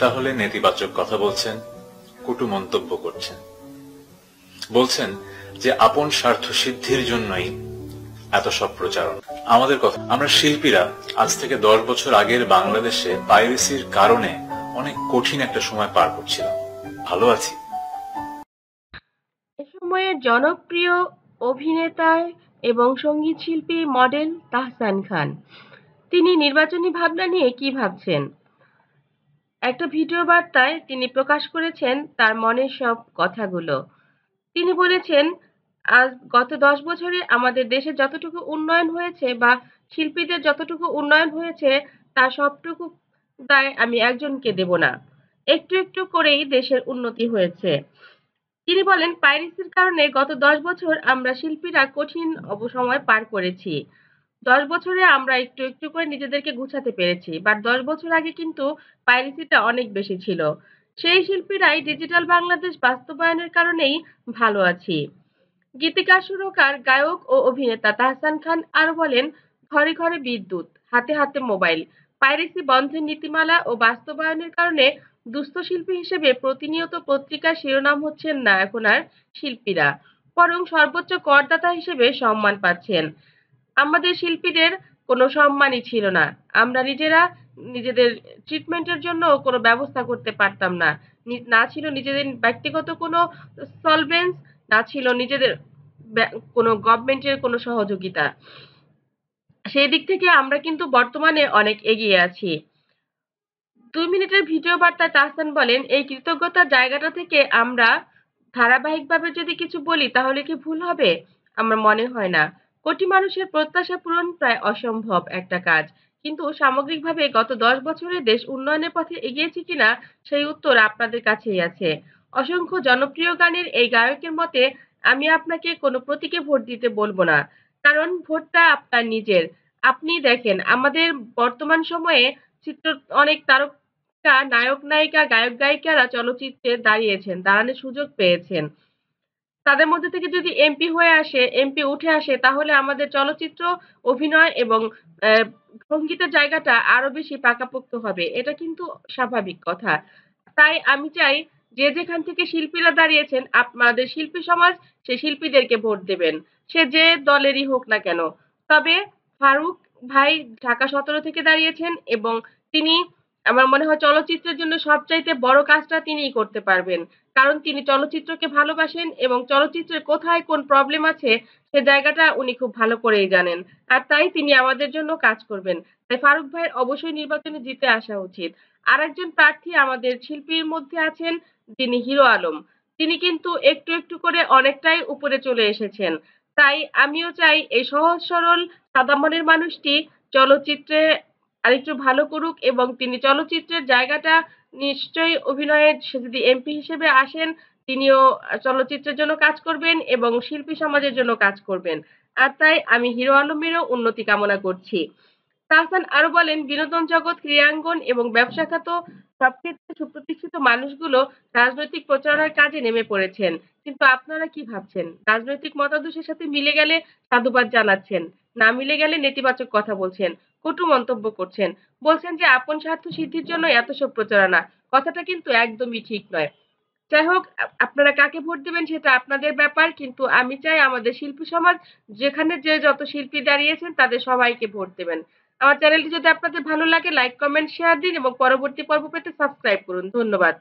তাহলে নেতিবাচক কথা বলছেন, কটু মন্তব্য করছেন। বলছেন যে আপন স্বার্থ সিদ্ধির জন্যই এত সব প্রচারণ। আমাদের কথা, আমরা শিল্পীরা আজ থেকে দশ বছর আগের বাংলাদেশে পাইরেসির কারণে অনেক কঠিন একটা সময় পার করছিলাম ভালো আছি। এ সময়ের জনপ্রিয় অভিনেতা এবং সংগীত শিল্পী মডেল তাহসান খান। তিনি নির্বাচনী ভাবনা নিয়ে কি ভাবছেন? একটা ভিডিও বার্তায় তিনি প্রকাশ করেছেন তার মনের সব কথাগুলো। তিনি বলেছেন, আজ গত দশ বছরে আমাদের দেশে যতটুকু উন্নয়ন হয়েছে বা শিল্পীদের যতটুকু উন্নয়ন হয়েছে, তার সবটুকু দায় আমি একজনকে দেব না। একটু একটু করেই দেশের উন্নতি হয়েছে। তিনি বলেন, পাইরেসির কারণে গত দশ বছর আমরা শিল্পীরা কঠিন অবসময় পার করেছি। দশ বছরে আমরা একটু একটু করে নিজেদেরকে গুছাতে পেরেছি। বাট দশ বছর আগে কিন্তু পাইরেসিটা অনেক বেশি ছিল। সেই শিল্পীরাই ডিজিটাল বাংলাদেশ বাস্তবায়নের কারণেই ভালো আছি। গীতিকার সুরকার, গায়ক ও অভিনেতা তাহসান খান আরও বলেন, ঘরে ঘরে বিদ্যুৎ, হাতে হাতে মোবাইল পাইরেসি বন্ধের নীতিমালা ও বাস্তবায়নের কারণে দুস্থ শিল্পী হিসেবে প্রতিনিয়ত পত্রিকার শিরোনাম হচ্ছেন না এখন আর শিল্পীরা। বরং সর্বোচ্চ করদাতা হিসেবে সম্মান পাচ্ছেন। আমাদের শিল্পীদের কোনো সম্মানই ছিল না। আমরা নিজেরা নিজেদের ট্রিটমেন্টের জন্য কোনো ব্যবস্থা করতে পারতাম না। না ছিল নিজেদের ব্যক্তিগত কোনো সলভেন্স না ছিল নিজেদের কোনো গভর্নমেন্টের কোনো সহযোগিতা। সেই দিক থেকে আমরা কিন্তু বর্তমানে অনেক এগিয়ে আছি। দুই মিনিটের ভিডিও বার্তায় তাহসান বলেন, এই কৃতজ্ঞতার জায়গাটা থেকে আমরা ধারাবাহিকভাবে যদি কিছু বলি, তাহলে কি ভুল হবে? আমার মনে হয় না। কোটি মানুষের প্রত্যাশা পূরণ প্রায় অসম্ভব একটা কাজ। কিন্তু সামগ্রিকভাবে গত দশ বছরে দেশ উন্নয়নের পথে এগিয়েছে কিনা সেই উত্তর আপনাদের কাছেই আছে। অসংখ্য জনপ্রিয় গানের এই গায়কের মতে, আমি আপনাকে কোনো প্রতীকে ভোট দিতে বলব না। কারণ ভোটটা আপনার নিজের। আপনি দেখেন, আমাদের বর্তমান সময়ে চিত্র অনেক তারকা, নায়ক, নায়িকা, গায়ক, গায়িকারা চলচ্চিত্রে দাঁড়িয়েছেন, দাঁড়ানোর সুযোগ পেয়েছেন। তাদের মধ্যে থেকে যদি এমপি হয়ে আসে এমপি উঠে আসে, তাহলে আমাদের চলচ্চিত্র, অভিনয় এবং সঙ্গীতের জায়গাটা আরও বেশি পাকাপোক্ত হবে। এটা কিন্তু স্বাভাবিক কথা। তাই আমি চাই যে যেখান থেকে শিল্পীরা দাঁড়িয়েছেন আপনাদের শিল্পী সমাজ সে শিল্পীদেরকে ভোট দেবেন। সে যে দলেরই হোক না কেন। তবে ফারুক ভাই ঢাকা সতেরো থেকে দাঁড়িয়েছেন এবং তিনি আমার মনে হয় চলচ্চিত্রের জন্য সবচাইতে বড় কাজটা তিনিই করতে পারবেন। কারণ তিনি চলচ্চিত্রকে ভালোবাসেন এবং চলচ্চিত্রের কোথায় কোন প্রবলেম আছে, সে জায়গাটা উনি খুব ভালো করেই জানেন। আর তাই তিনি আমাদের জন্য কাজ করবেন। তাই ফারুক ভাইয়ের অবশ্যই নির্বাচনে জিতে আসা উচিত। আর একজন প্রার্থী আমাদের শিল্পীর মধ্যে আছেন, যিনি হিরো আলম। তিনি কিন্তু একটু একটু করে অনেকটাই উপরে চলে এসেছেন। তাই আমিও চাই এই সহজ সরল সাদা মনের মানুষটি চলচ্চিত্রে আরেকটু ভালো করুক এবং তিনি চলচ্চিত্রের জায়গাটা নিশ্চয়ই অভিনয়ে যদি এমপি হিসেবে আসেন, তিনিও চলচ্চিত্রের জন্য কাজ করবেন এবং শিল্পী সমাজের জন্য কাজ করবেন। আর তাই আমি হিরো আলমেরও উন্নতি কামনা করছি। তাহসান আরও বলেন, বিনোদন জগৎ, ক্রীড়াঙ্গন এবং ব্যবসা খাত সব ক্ষেত্রে সুপ্রতিষ্ঠিত মানুষগুলো রাজনৈতিক প্রচারণার কাজে নেমে পড়েছেন। কিন্তু আপনারা কি ভাবছেন? রাজনৈতিক মতাদর্শের সাথে মিলে গেলে সাধুবাদ জানাচ্ছেন। না মিলে গেলে নেতিবাচক কথা বলছেন। কটু মন্তব্য করছেন। বলছেন যে, আপন স্বার্থ সিদ্ধির জন্য এত সব প্রচারণা। কথাটা কিন্তু একদমই ঠিক নয়। যাই হোক, আপনারা কাকে ভোট দেবেন সেটা আপনাদের ব্যাপার, কিন্তু আমি চাই আমাদের শিল্পী সমাজ, যেখানে যে যত শিল্পী দাঁড়িয়েছেন, তাদের সবাইকে ভোট দেবেন। আমার চ্যানেলটি যদি আপনাদের ভালো লাগে, লাইক, কমেন্ট, শেয়ার দিন এবং পরবর্তী পর্ব পেতে সাবস্ক্রাইব করুন। ধন্যবাদ।